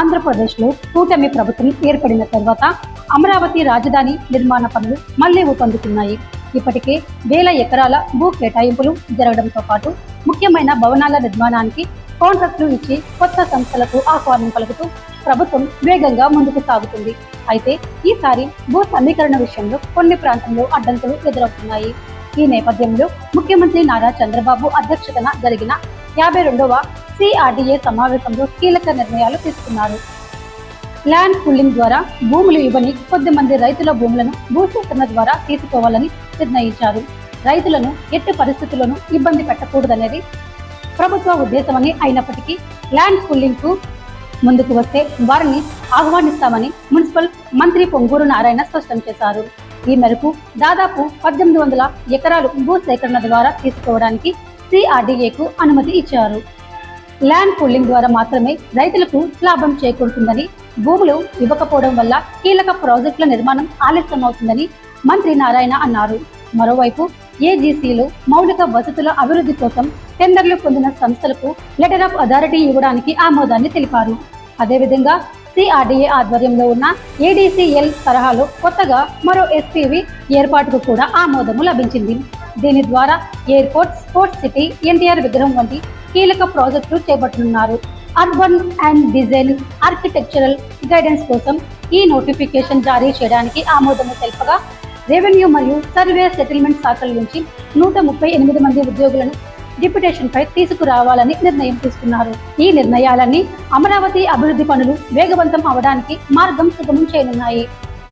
ఆంధ్రప్రదేశ్లో కూటమి ప్రభుత్వం ఏర్పడిన తర్వాత అమరావతి రాజధాని నిర్మాణ పనులు మళ్ళీ ఊపందుకున్నాయి. ఇప్పటికే వేల ఎకరాల భూ కేటాయింపులు జరగడంతో పాటు ముఖ్యమైన భవనాల నిర్మాణానికి కాంట్రాక్టులు ఇచ్చి కొత్త సంస్థలకు ఆహ్వానం పలుకుతూ ప్రభుత్వం వేగంగా ముందుకు సాగుతుంది. అయితే ఈసారి భూ సమీకరణ విషయంలో కొన్ని ప్రాంతంలో అడ్డంకులు ఎదురవుతున్నాయి. ఈ నేపథ్యంలో ముఖ్యమంత్రి నారా చంద్రబాబు అధ్యక్షతన జరిగిన యాభై రెండవ సిఆర్డీఏ సమావేశంలో కీలక నిర్ణయాలు తీసుకున్నారు. ల్యాండ్ పుల్లింగ్ ద్వారా భూములు ఇవ్వని కొద్ది మంది రైతుల భూములను భూసేకరణ ద్వారా తీసుకోవాలని నిర్ణయించారు. రైతులను ఎట్టి పరిస్థితుల్లోనూ ఇబ్బంది పెట్టకూడదనేది ప్రభుత్వ ఉద్దేశమని అయినప్పటికీ ల్యాండ్ పుల్లింగ్కు ముందుకు వస్తే వారిని ఆహ్వానిస్తామని మున్సిపల్ మంత్రి పొంగూరు నారాయణ స్పష్టం చేశారు. ఈ మేరకు దాదాపు పద్దెనిమిది వందల ఎకరాలు భూ సేకరణ ద్వారా తీసుకోవడానికి సిఆర్డీఏకు అనుమతి ఇచ్చారు. ల్యాండ్ పూలింగ్ ద్వారా మాత్రమే రైతులకు లాభం చేకూరుతుందని భూములు ఇవ్వకపోవడం వల్ల కీలక ప్రాజెక్టుల నిర్మాణం ఆలస్యమవుతుందని మంత్రి నారాయణ అన్నారు. మరోవైపు ఏజీసీలు మౌలిక వసతుల అభివృద్ధి కోసం టెండర్లు పొందిన సంస్థలకు లెటర్ ఆఫ్ అథారిటీ ఇవ్వడానికి ఆమోదాన్ని తెలిపారు. అదేవిధంగా సిఆర్డీఏ ఆధ్వర్యంలో ఉన్న ఏడీసీఎల్ తరహాలో కొత్తగా మరో ఎస్పీవి ఏర్పాటుకు కూడా ఆమోదము లభించింది. దీని ద్వారా ఎయిర్పోర్ట్ స్పోర్ట్స్ సిటీ ఎన్టీఆర్ విగ్రహం వంటి కీలక ప్రాజెక్టులు చేపట్టనున్నారు. Urban and design architectural guidance కోసం ఈ నోటిఫికేషన్ జారీ చేయడానికి ఆమోదము తెలుపగా రెవెన్యూ మరియు సర్వే సెటిల్మెంట్ శాఖల నుంచి నూట ముప్పై ఎనిమిది మంది ఉద్యోగులను డిప్యుటేషన్ పై తీసుకురావాలని నిర్ణయం తీసుకున్నారు. ఈ నిర్ణయాలన్నీ అమరావతి అభివృద్ధి పనులు వేగవంతం అవడానికి మార్గం సుగమం చేయనున్నాయి.